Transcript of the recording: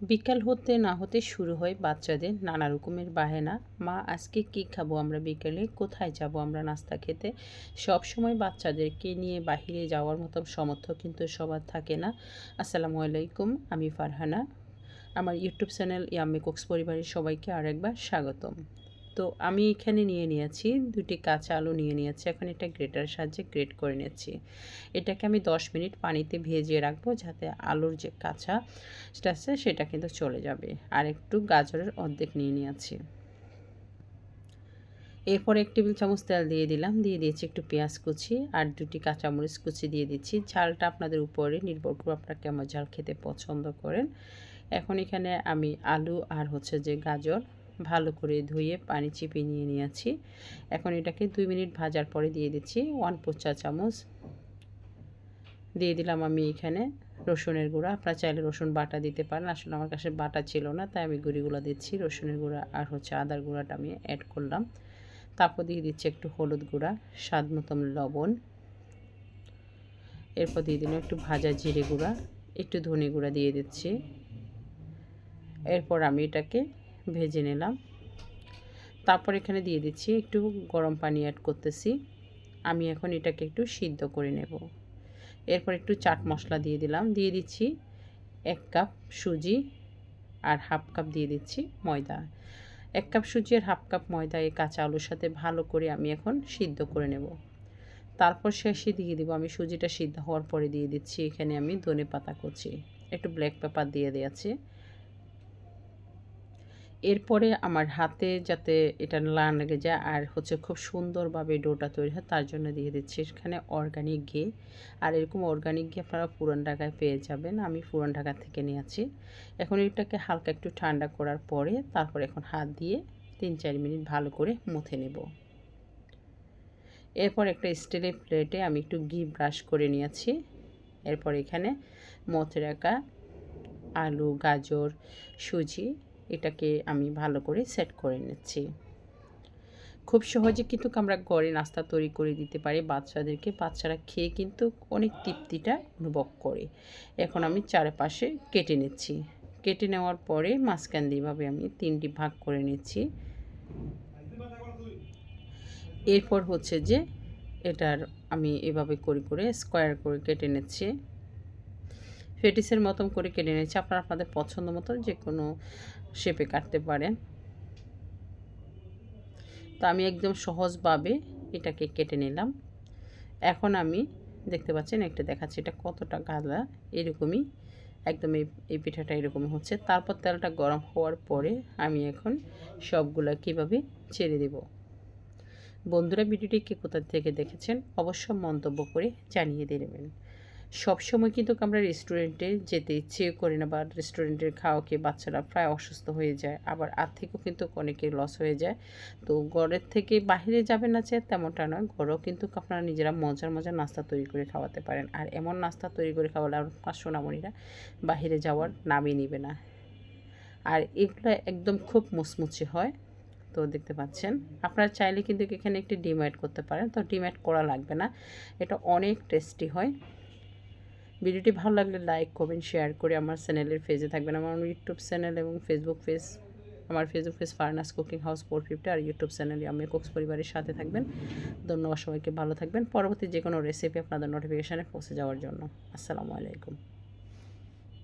বিকাল হতে না হতে শুরু হয় বাচ্চাদের নানা রকমের বাহেনা। মা, আজকে কি খাব আমরা বিকেলে? কোথায় যাব আমরা নাস্তা খেতে? সব সময় বাচ্চাদেরকে নিয়ে বাহিরে যাওয়ার মতো সমর্থ কিন্তু সবার থাকে না। আসসালামু আলাইকুম, আমি ফারহানা। আমার ইউটিউব চ্যানেল ইয়াম্মি কোক্স পরিবারের সবাইকে আরেকবার স্বাগতম। তো আমি এখানে নিয়ে নিয়েছি, দুটি কাঁচা আলু নিয়ে নিয়েছি। এখন এটা গ্রেটার সাহায্যে গ্রেট করে নিয়েছি এটাকে আমি 10 মিনিট পানিতে ভেজিয়ে রাখব যাতে আলুর যে কাঁচা সেটা আছে সেটা কিন্তু চলে যাবে। আর একটু গাজরের অর্ধেক নিয়ে নিয়েছি। এরপর এক টেবিল চামচ তেল দিয়ে দিলাম। দিয়ে দিয়েছি একটু পেঁয়াজ কুচি আর দুটি কাঁচামরিচ কুচি দিয়ে দিচ্ছি। ঝালটা আপনাদের উপরে নির্ভর করে আপনারা কেমন ঝাল খেতে পছন্দ করেন। এখন এখানে আমি আলু আর হচ্ছে যে গাজর ভালো করে ধুয়ে পানি চিপিয়ে নিয়ে নিয়েছি। এখন এটাকে দুই মিনিট ভাজার পরে দিয়ে দিচ্ছি। ওয়ান ফোর চা চামচ দিয়ে দিলাম আমি এখানে রসুনের গুঁড়া। আপনারা চাইলে রসুন বাটা দিতে পারেন। আসলে আমার কাছে বাটা ছিল না, তাই আমি গুঁড়িগুলো দিচ্ছি। রসুনের গুঁড়া আর হচ্ছে আদার গুঁড়াটা আমি অ্যাড করলাম। তারপর দিয়ে দিচ্ছি একটু হলুদ গুঁড়া, স্বাদ মতন লবণ। এরপর দিয়ে দিলাম একটু ভাজা জিরে গুঁড়া, একটু ধনে গুঁড়া দিয়ে দিচ্ছি। এরপর আমি এটাকে ভেজে নিলাম। তারপর এখানে দিয়ে দিচ্ছি একটু গরম পানি অ্যাড করতেছি। আমি এখন এটাকে একটু সিদ্ধ করে নেব। এরপর একটু চাট মশলা দিয়ে দিলাম। দিয়ে দিচ্ছি এক কাপ সুজি আর হাফ কাপ দিয়ে দিচ্ছি ময়দা। এক কাপ সুজি আর হাফ কাপ ময়দা এই কাঁচা আলুর সাথে ভালো করে আমি এখন সিদ্ধ করে নেব। তারপর শেষে দিয়ে দিব আমি সুজিটা সিদ্ধ হওয়ার পরে দিয়ে দিচ্ছি এখানে আমি ধনে পাতা কুচি। একটু ব্ল্যাক পেপার দিয়ে দিয়েছি এরপরে আমার হাতে যাতে এটা না লেগে যায় আর হচ্ছে খুব সুন্দরভাবে ডোটা তৈরি হয়, তার জন্য দিয়ে দিচ্ছি এখানে অর্গানিক ঘি। আর এরকম অর্গানিক ঘি আপনারা পুরান ঢাকায় পেয়ে যাবেন, আমি পুরান ঢাকা থেকে নিয়েছি। এখন এটাকে হালকা একটু ঠান্ডা করার পরে তারপর এখন হাত দিয়ে তিন চার মিনিট ভালো করে মুথে নেব। এরপর একটা স্টিলের প্লেটে আমি একটু ঘি ব্রাশ করে নিয়েছি। এরপর এখানে মথে রাখা আলু, গাজর, সুজি এটাকে আমি ভালো করে সেট করে নিচ্ছি। খুব সহজে কিন্তু আমরা ঘরে নাস্তা তৈরি করে দিতে পারি, বাচ্চাদেরকে। বাচ্চারা খেয়ে কিন্তু অনেক তৃপ্তিটা অনুভব করে। এখন আমি চারপাশে কেটে নিচ্ছি। কেটে নেওয়ার পরে মাঝখান দিয়েভাবে আমি তিনটি ভাগ করে নিচ্ছি। এরপর হচ্ছে যে এটার আমি এভাবে করে করে স্কোয়ার করে কেটে নিচ্ছি। ফেটিসের মতন করে কেটে নিয়েছি। আপনারা আপনাদের পছন্দ মতো যে কোনো শেপে কাটতে পারেন। তো আমি একদম সহজভাবে এটাকে কেটে নিলাম। এখন আমি দেখতে পাচ্ছেন একটা দেখাচ্ছি এটা কতটা গাদা, এরকমই একদম এই এই পিঠাটা এরকমই হচ্ছে। তারপর তেলটা গরম হওয়ার পরে আমি এখন সবগুলো কীভাবে ছেড়ে দেব? বন্ধুরা, ভিডিওটি কে কোথা থেকে দেখেছেন? অবশ্য মন্তব্য করে জানিয়ে দেবেন সব সময় কিন্তু আমরা রেস্টুরেন্টে যেতে ইচ্ছে করি না বা রেস্টুরেন্টের খাওয়া খেয়ে বাচ্চারা প্রায় অসুস্থ হয়ে যায়। আবার আর্থিকও কিন্তু অনেকের লস হয়ে যায়। তো ঘরের থেকে বাহিরে যাবেন না চেয়ে তেমনটা নয়, ঘরেও কিন্তু আপনারা নিজেরা মজার মজার নাস্তা তৈরি করে খাওয়াতে পারেন। আর এমন নাস্তা তৈরি করে খাওয়ালে আমার সোনামণিরা বাহিরে যাওয়ার নামই নিবে না। আর এগুলো একদম খুব মুচমুচে হয়। তো দেখতে পাচ্ছেন, আপনারা চাইলে কিন্তু এখানে একটি ডিম করতে পারেন। তো ডিম করা লাগবে না। এটা অনেক টেস্টি হয়। ভিডিওটি ভালো লাগলে লাইক, কমেন্ট, শেয়ার করে আমার চ্যানেলের ফেজে থাকবেন। আমার ইউটিউব চ্যানেল এবং ফেসবুক পেজ, আমার ফেসবুক পেজ ফার্নাস কুকিং হাউস ফোর ফিফটি আর ইউটিউব চ্যানেলে আমি কোক্স পরিবারের সাথে থাকবেন। ধন্যবাদ সবাইকে, ভালো থাকবেন। পরবর্তী যে কোনো রেসিপি আপনাদের নোটিফিকেশানে পৌঁছে যাওয়ার জন্য। আসসালামু আলাইকুম।